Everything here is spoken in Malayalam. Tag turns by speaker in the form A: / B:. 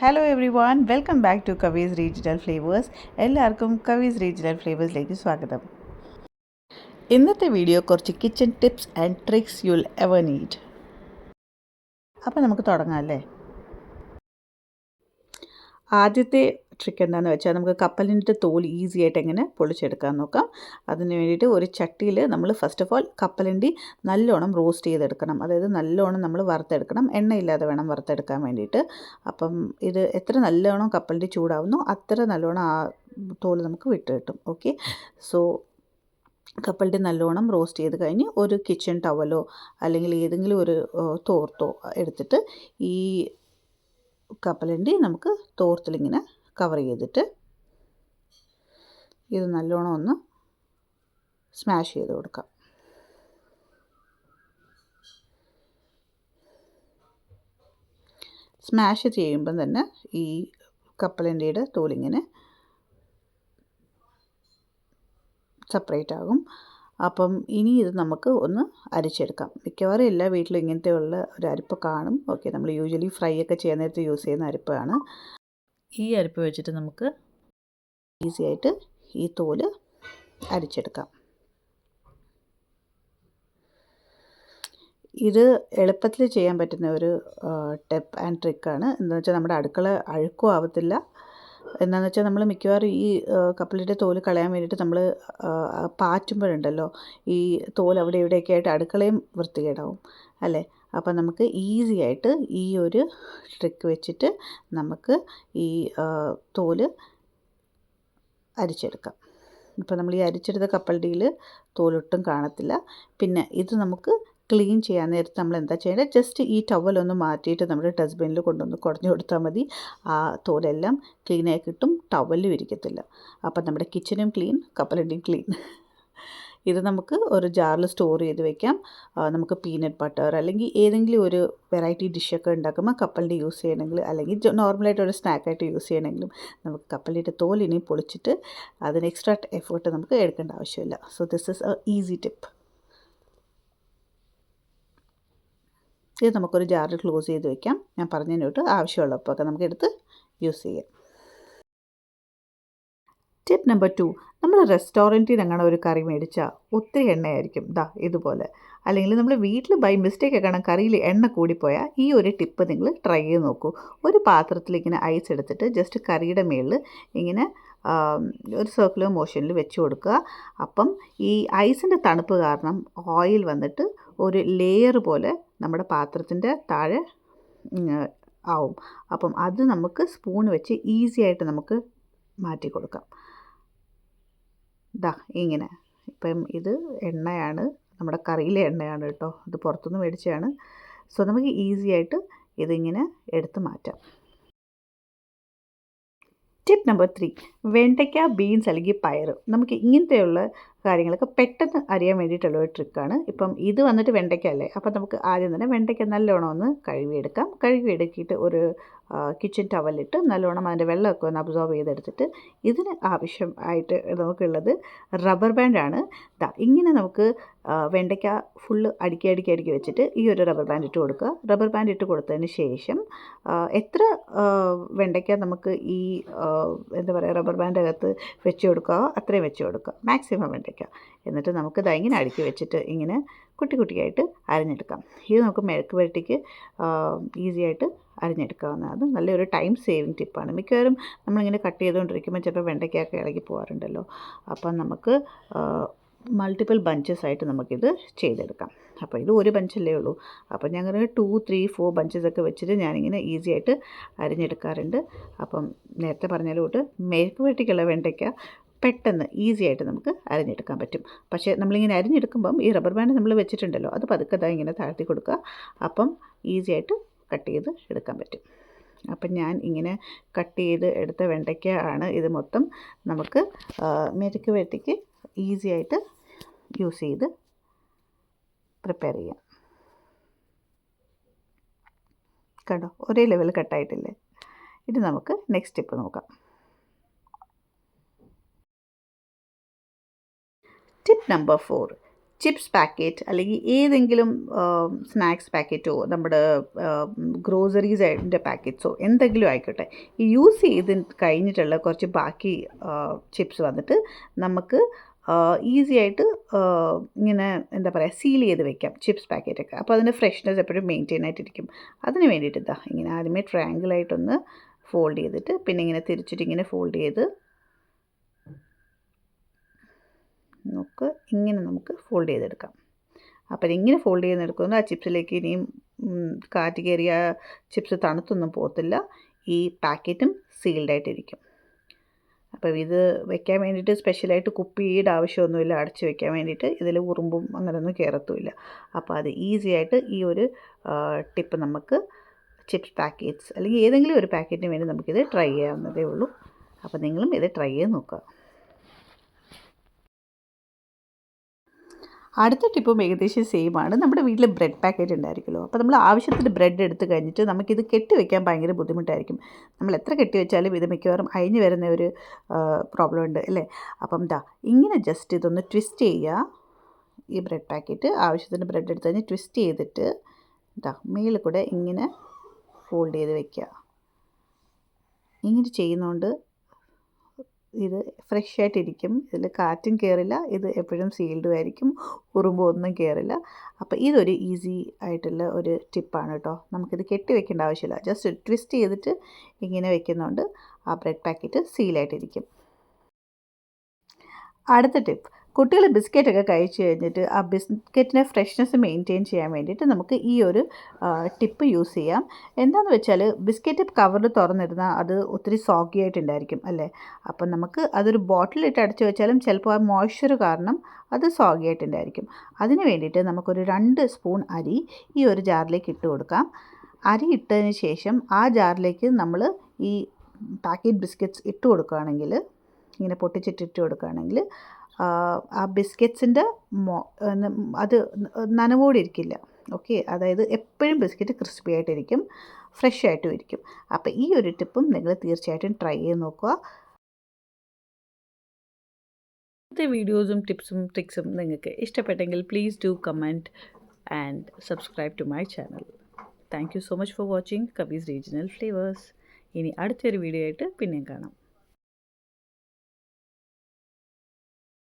A: Hello everyone welcome back to Kavi's regional flavours എല്ലാവർക്കും കവീസ് റീജിയണൽ ഫ്ലേവേഴ്സിലേക്ക് സ്വാഗതം. ഇന്നത്തെ വീഡിയോ കുറച്ച് kitchen tips and tricks you'll ever need അപ്പോൾ നമുക്ക് തുടങ്ങാം അല്ലേ? ആദ്യത്തെ ട്രിക്ക് എന്താണെന്ന് വെച്ചാൽ നമുക്ക് കപ്പലിന്റെ തോൽ ഈസി ആയിട്ട് എങ്ങനെ പൊളിച്ചെടുക്കാൻ നോക്കാം. അതിന് വേണ്ടിയിട്ട് ഒരു ചട്ടിയിൽ നമ്മൾ ഫസ്റ്റ് ഓഫ് ഓൾ കപ്പലിന്റെ നല്ലോണം റോസ്റ്റ് ചെയ്തെടുക്കണം. അതായത് നല്ലോണം നമ്മൾ വറുത്തെടുക്കണം. എണ്ണയില്ലാതെ വേണം വറുത്തെടുക്കാൻ വേണ്ടിയിട്ട്. അപ്പം ഇത് എത്ര നല്ലോണം കപ്പലിന്റെ ചൂടാവുന്നു അത്ര നല്ലോണം ആ തോൽ നമുക്ക് വിട്ട് കിട്ടും. ഓക്കെ സോ കപ്പലിന്റെ നല്ലോണം റോസ്റ്റ് ചെയ്ത് കഴിഞ്ഞ് ഒരു കിച്ചൺ ടവലോ അല്ലെങ്കിൽ ഏതെങ്കിലും ഒരു തോർത്തോ എടുത്തിട്ട് ഈ കപ്പലിന്റെ നമുക്ക് തോർത്തിലിങ്ങനെ കവർ ചെയ്തിട്ട് ഇത് നല്ലോണം ഒന്ന് സ്മാഷ് ചെയ്ത് കൊടുക്കാം. സ്മാഷ് ചെയ്യുമ്പം തന്നെ ഈ കപ്പലണ്ടിയുടെ തോലിങ്ങനെ സെപ്പറേറ്റ് ആകും. അപ്പം ഇനി ഇത് നമുക്ക് ഒന്ന് അരിച്ചെടുക്കാം. മിക്കവാറും എല്ലാ വീട്ടിലും ഇങ്ങനത്തെ ഉള്ള ഒരു അരിപ്പ് കാണും. ഓക്കെ നമ്മൾ യൂഷ്വലി ഫ്രൈ ഒക്കെ ചെയ്യാൻ നേരത്ത് യൂസ് ചെയ്യുന്ന അരിപ്പാണ്. ഈ അരിപ്പ് വെച്ചിട്ട് നമുക്ക് ഈസി ആയിട്ട് ഈ തോൽ അരിച്ചെടുക്കാം. ഇത് എളുപ്പത്തിൽ ചെയ്യാൻ പറ്റുന്ന ഒരു ടെപ്പ് ആൻഡ് ട്രിക്കാണ് എന്താണെന്ന് വെച്ചാൽ നമ്മുടെ അടുക്കള അഴുക്കും ആവത്തില്ല. എന്താണെന്ന് വെച്ചാൽ നമ്മൾ മിക്കവാറും ഈ കപ്പലിന്റെ തോൽ കളയാൻ വേണ്ടിയിട്ട് നമ്മൾ പാറ്റുമ്പോഴുണ്ടല്ലോ ഈ തോൽ അവിടെ ഇവിടെയൊക്കെ ആയിട്ട് അടുക്കളയും വൃത്തികേടാവും. അല്ലേ? അപ്പം നമുക്ക് ഈസി ആയിട്ട് ഈ ഒരു ട്രിക്ക് വെച്ചിട്ട് നമുക്ക് ഈ തോൽ അരിച്ചെടുക്കാം. ഇപ്പോൾ നമ്മൾ ഈ അരിച്ചെടുത്ത കപ്പളടിയിൽ തോലൊട്ടും കാണത്തില്ല. പിന്നെ ഇത് നമുക്ക് ക്ലീൻ ചെയ്യാൻ നേരത്ത് നമ്മൾ എന്താ ചെയ്യേണ്ടത്? ജസ്റ്റ് ഈ ടവലൊന്ന് മാറ്റിയിട്ട് നമ്മുടെ ഡസ്റ്റ്ബിനിൽ കൊണ്ടുവന്ന് കുടഞ്ഞു കൊടുത്താൽ മതി. ആ തോലെല്ലാം ക്ലീനായി കിട്ടും. ടവലും ഇരിക്കത്തില്ല അപ്പം നമ്മുടെ കിച്ചനും ക്ലീൻ കപ്പലണ്ടിയും ക്ലീൻ ഇത് നമുക്ക് ഒരു ജാറിൽ സ്റ്റോർ ചെയ്ത് വെക്കാം. നമുക്ക് പീനട്ട് ബട്ടർ അല്ലെങ്കിൽ ഏതെങ്കിലും ഒരു വെറൈറ്റി ഡിഷൊക്കെ ഉണ്ടാക്കുമ്പോൾ കപ്പലിന്റെ യൂസ് ചെയ്യണമെങ്കിൽ അല്ലെങ്കിൽ നോർമലായിട്ട് ഒരു സ്നാക്കായിട്ട് യൂസ് ചെയ്യണമെങ്കിലും നമുക്ക് കപ്പലിന്റെ തോലിനെ പൊളിച്ചിട്ട് അതിന് എക്സ്ട്രാ എഫേർട്ട് നമുക്ക് എടുക്കേണ്ട ആവശ്യമില്ല. So this is a easy tip ഇത് നമുക്കൊരു ജാറിൽ ക്ലോസ് ചെയ്ത് വെക്കാം. ഞാൻ പറഞ്ഞതിന് തൊട്ട് ആവശ്യമുള്ളപ്പോൾ ഒക്കെ നമുക്ക് എടുത്ത് യൂസ് ചെയ്യാം. ടിപ്പ് നമ്പർ ടു നമ്മൾ റെസ്റ്റോറന്റിൽ അങ്ങനെ ഒരു കറി മേടിച്ചാൽ ഒത്തിരി എണ്ണയായിരിക്കും. ദാ ഇതുപോലെ. അല്ലെങ്കിൽ നമ്മൾ വീട്ടിൽ ബൈ മിസ്റ്റേക്ക് ഒക്കെ കറിയിൽ എണ്ണ കൂടിപ്പോയാൽ ഈ ഒരു ടിപ്പ് നിങ്ങൾ ട്രൈ ചെയ്ത് നോക്കൂ. ഒരു പാത്രത്തിൽ ഇങ്ങനെ ഐസ് എടുത്തിട്ട് ജസ്റ്റ് കറിയുടെ മേളിൽ ഇങ്ങനെ ഒരു സർക്കുലർ മോഷനിൽ വെച്ച് കൊടുക്കുക. അപ്പം ഈ ഐസിന്റെ തണുപ്പ് കാരണം ഓയിൽ വന്നിട്ട് ഒരു ലെയർ പോലെ നമ്മുടെ പാത്രത്തിന്റെ താഴെ ആവും. അപ്പം അത് നമുക്ക് സ്പൂൺ വെച്ച് ഈസി ആയിട്ട് നമുക്ക് മാറ്റി കൊടുക്കാം. ദാ ഇങ്ങനെ. ഇപ്പം ഇത് എണ്ണയാണ്. നമ്മുടെ കറിയിലെ എണ്ണയാണ് കേട്ടോ. ഇത് പുറത്തുനിന്ന് മേടിച്ചതാണ്. സോ നമുക്ക് ഈസി ആയിട്ട് ഇതിങ്ങനെ എടുത്ത് മാറ്റാം. ടിപ്പ് നമ്പർ ത്രീ വെണ്ടയ്ക്ക ബീൻസ് അല്ലെങ്കിൽ പയർ നമുക്ക് ഇങ്ങനത്തെയുള്ള കാര്യങ്ങളൊക്കെ പെട്ടെന്ന് അറിയാൻ വേണ്ടിയിട്ടുള്ള ഒരു ട്രിക്കാണ് ഇപ്പം ഇത് വന്നിട്ട് വെണ്ടയ്ക്ക അല്ലേ? അപ്പം നമുക്ക് ആദ്യം തന്നെ വെണ്ടയ്ക്ക നല്ലോണം ഒന്ന് കഴുകിയെടുക്കാം. കഴുകിയെടുക്കിയിട്ട് ഒരു കിച്ചൺ ടവലിട്ട് നല്ലോണം അതിന്റെ വെള്ളമൊക്കെ ഒന്ന് അബ്സോർബ് ചെയ്തെടുത്തിട്ട് ഇതിന് ആവശ്യമായിട്ട് നമുക്കുള്ളത് റബ്ബർ ബാൻഡാണ് ദാ ഇങ്ങനെ നമുക്ക് വെണ്ടയ്ക്ക ഫുള്ള് അടുക്കി അടുക്കി അടുക്കി വെച്ചിട്ട് ഈ ഒരു റബ്ബർ ബാൻഡ് ഇട്ട് കൊടുക്കുക. റബ്ബർ ബാൻഡ് ഇട്ട് കൊടുത്തതിന് ശേഷം എത്ര വെണ്ടയ്ക്ക നമുക്ക് ഈ എന്താ പറയുക റബ്ബർ ബാൻഡ് അകത്ത് വെച്ച് കൊടുക്കുക അത്രയും വെച്ച് കൊടുക്കുക. മാക്സിമം വെണ്ടയ്ക്ക. എന്നിട്ട് നമുക്ക് ദാ ഇങ്ങനെ അടുക്കി വെച്ചിട്ട് ഇങ്ങനെ കുട്ടി കുട്ടിയായിട്ട് അരിഞ്ഞെടുക്കാം. ഇത് നമുക്ക് മെഴുക്ക് വരട്ടിക്ക് ഈസി ആയിട്ട് അരിഞ്ഞെടുക്കാവുന്നതാണ്. നല്ലൊരു ടൈം സേവിങ് ടിപ്പാണ് മിക്കവാറും നമ്മളിങ്ങനെ കട്ട് ചെയ്തുകൊണ്ടിരിക്കുമ്പോൾ ചിലപ്പോൾ വെണ്ടയ്ക്കൊക്കെ ഇളകി പോകാറുണ്ടല്ലോ അപ്പം നമുക്ക് മൾട്ടിപ്പിൾ ബഞ്ചസ് ആയിട്ട് നമുക്കിത് ചെയ്തെടുക്കാം. അപ്പോൾ ഇത് ഒരു ബഞ്ചല്ലേ ഉള്ളൂ. അപ്പോൾ ഞങ്ങൾ ടു ത്രീ ഫോർ ബഞ്ചസ് ഒക്കെ വെച്ചിട്ട് ഞാനിങ്ങനെ ഈസി ആയിട്ട് അരിഞ്ഞെടുക്കാറുണ്ട്. അപ്പം നേരത്തെ പറഞ്ഞാലോട്ട് മെഴുക്ക് വെട്ടിക്കുള്ള വെണ്ടയ്ക്ക പെട്ടെന്ന് ഈസി ആയിട്ട് നമുക്ക് അരിഞ്ഞെടുക്കാൻ പറ്റും. പക്ഷേ നമ്മളിങ്ങനെ അരിഞ്ഞെടുക്കുമ്പം ഈ റബ്ബർ ബാൻഡ് നമ്മൾ വെച്ചിട്ടുണ്ടല്ലോ അത് പതുക്കെ ഇങ്ങനെ താഴ്ത്തി കൊടുക്കുക. അപ്പം ഈസി ആയിട്ട് കട്ട് ചെയ്ത് എടുക്കാൻ പറ്റും. അപ്പം ഞാൻ ഇങ്ങനെ കട്ട് ചെയ്ത് എടുത്ത വെണ്ടയ്ക്ക ആണ് ഇത് മൊത്തം നമുക്ക് മെരുക്ക് വെട്ടിക്ക് ഈസി ആയിട്ട് യൂസ് ചെയ്ത് പ്രിപ്പയർ ചെയ്യാം. കണ്ടോ? ഒരേ ലെവൽ കട്ടായിട്ടില്ലേ ഇത് നമുക്ക് നെക്സ്റ്റ് സ്റ്റെപ്പ് നോക്കാം. Tip number four chips packet അല്ലെങ്കിൽ ഏതെങ്കിലും സ്നാക്സ് പാക്കറ്റോ നമ്മുടെ ഗ്രോസറീസ് ഗ്രോസറീസിന്റെ പാക്കറ്റ്സോ എന്തെങ്കിലും ആയിക്കോട്ടെ. ഈ യൂസ് ചെയ്ത് കഴിഞ്ഞിട്ടുള്ള കുറച്ച് ബാക്കി ചിപ്സ് വന്നിട്ട് നമുക്ക് ഈസി ആയിട്ട് ഇങ്ങനെ എന്താ പറയുക സീൽ ചെയ്ത് വെക്കാം ചിപ്സ് പാക്കറ്റൊക്കെ അപ്പോൾ അതിന്റെ ഫ്രഷ്നെസ് എപ്പോഴും മെയിന്റെയിൻ ആയിട്ടിരിക്കും. അതിന് വേണ്ടിയിട്ട് ഇതാ ഇങ്ങനെ ആദ്യമേ ട്രയാങ്കിളായിട്ടൊന്ന് ഫോൾഡ് ചെയ്തിട്ട് പിന്നെ ഇങ്ങനെ തിരിച്ചിട്ട് ഇങ്ങനെ ഫോൾഡ് ചെയ്ത് നമുക്ക് ഇങ്ങനെ നമുക്ക് ഫോൾഡ് ചെയ്തെടുക്കാം. അപ്പോൾ ഇങ്ങനെ ഫോൾഡ് ചെയ്തെടുക്കുന്നത് ആ ചിപ്സിലേക്ക് ഇനിയും കാറ്റ് കയറിയ ചിപ്സ് തണുത്തൊന്നും പോകത്തില്ല. ഈ പാക്കറ്റും സീൽഡ് ആയിട്ടിരിക്കും. അപ്പോൾ ഇത് വെക്കാൻ വേണ്ടിയിട്ട് സ്പെഷ്യലായിട്ട് കുപ്പിയുടെ ആവശ്യമൊന്നുമില്ല. അടച്ച് വെക്കാൻ വേണ്ടിയിട്ട് ഇതിൽ ഉറുമ്പും അങ്ങനെയൊന്നും കയറത്തുമില്ല. അപ്പോൾ അത് ഈസി ആയിട്ട് ഈ ഒരു ടിപ്പ് നമുക്ക് ചിപ്സ് പാക്കറ്റ്സ് അല്ലെങ്കിൽ ഏതെങ്കിലും ഒരു പാക്കറ്റിന് വേണ്ടി നമുക്കിത് ട്രൈ ചെയ്യാവുന്നതേ ഉള്ളൂ. അപ്പോൾ നിങ്ങളും ഇത് ട്രൈ ചെയ്ത് നോക്കുക. അടുത്ത ടിപ്പും ഏകദേശം സെയിം ആണ്. നമ്മുടെ വീട്ടിൽ ബ്രെഡ് പാക്കറ്റ് ഉണ്ടായിരിക്കുമല്ലോ. അപ്പോൾ നമ്മൾ ആവശ്യത്തിന് ബ്രെഡ് എടുത്ത് കഴിഞ്ഞിട്ട് നമുക്കിത് കെട്ടി വെക്കാൻ ഭയങ്കര ബുദ്ധിമുട്ടായിരിക്കും. നമ്മൾ എത്ര കെട്ടി വെച്ചാലും ഇത് മിക്കവാറും അഴിഞ്ഞു വരുന്ന ഒരു പ്രോബ്ലം ഉണ്ട് അല്ലേ? അപ്പം ദാ ഇങ്ങനെ ജസ്റ്റ് ഇതൊന്ന് ട്വിസ്റ്റ് ചെയ്യുക. ഈ ബ്രെഡ് പാക്കറ്റ് ആവശ്യത്തിന് ബ്രെഡ് എടുത്ത് കഴിഞ്ഞ് ട്വിസ്റ്റ് ചെയ്തിട്ട് ദാ മേളിൽ കൂടെ ഇങ്ങനെ ഫോൾഡ് ചെയ്ത് വെക്കുക. ഇങ്ങനെ ചെയ്യുന്നതുകൊണ്ട് ഇത് ഫ്രഷ് ആയിട്ടിരിക്കും. ഇതിൽ കാറ്റും കയറില്ല ഇത് എപ്പോഴും സീൽഡും ആയിരിക്കും. ഉറുമ്പോ ഒന്നും കയറില്ല അപ്പോൾ ഇതൊരു ഈസി ആയിട്ടുള്ള ഒരു ടിപ്പാണ് കേട്ടോ നമുക്കിത് കെട്ടി വെക്കേണ്ട ആവശ്യമില്ല. ജസ്റ്റ് ട്വിസ്റ്റ് ചെയ്തിട്ട് ഇങ്ങനെ വെക്കുന്നതുകൊണ്ട് ആ ബ്രെഡ് പാക്കറ്റ് സീലായിട്ടിരിക്കും അടുത്ത ടിപ്പ് കുട്ടികൾ ബിസ്ക്കറ്റൊക്കെ കഴിച്ചു കഴിഞ്ഞിട്ട് ആ ബിസ്ക്കറ്റിനെ ഫ്രഷ്നെസ് മെയിന്റെയിൻ ചെയ്യാൻ വേണ്ടിയിട്ട് നമുക്ക് ഈ ഒരു ടിപ്പ് യൂസ് ചെയ്യാം. എന്താണെന്ന് വെച്ചാൽ ബിസ്ക്കറ്റ് കവറിൽ തുറന്നിരുന്നാൽ അത് ഒത്തിരി സോഗി ആയിട്ടുണ്ടായിരിക്കും അല്ലേ? അപ്പം നമുക്ക് അതൊരു ബോട്ടിലിട്ട് അടച്ചു വെച്ചാലും ചിലപ്പോൾ ആ മോയ്സ്ചർ കാരണം അത് സോഗി ആയിട്ടുണ്ടായിരിക്കും. അതിന് വേണ്ടിയിട്ട് നമുക്കൊരു രണ്ട് സ്പൂൺ അരി ഈ ഒരു ജാറിലേക്ക് ഇട്ട് കൊടുക്കാം. അരി ഇട്ടതിന് ശേഷം ആ ജാറിലേക്ക് നമ്മൾ ഈ പാക്കറ്റ് ബിസ്ക്കറ്റ്സ് ഇട്ട് കൊടുക്കുകയാണെങ്കിൽ ഇങ്ങനെ പൊട്ടിച്ചിട്ട് ഇട്ട് കൊടുക്കുകയാണെങ്കിൽ ആ ബിസ്ക്കറ്റ്സിന്റെ മോ അത് നനവോടെ ഇരിക്കില്ല ഓക്കെ? അതായത് എപ്പോഴും ബിസ്ക്കറ്റ് ക്രിസ്പി ആയിട്ടിരിക്കും ഫ്രഷ് ആയിട്ടും ഇരിക്കും. അപ്പോൾ ഈ ഒരു ടിപ്പും നിങ്ങൾ തീർച്ചയായിട്ടും ട്രൈ ചെയ്ത് നോക്കുക. ഇന്നത്തെ വീഡിയോസും ടിപ്സും ട്രിക്സും നിങ്ങൾക്ക് ഇഷ്ടപ്പെട്ടെങ്കിൽ please do comment and subscribe to my channel thank you so much for watching Kavi's regional flavours ഇനി അടുത്തൊരു വീഡിയോ ആയിട്ട് പിന്നെയും കാണാം.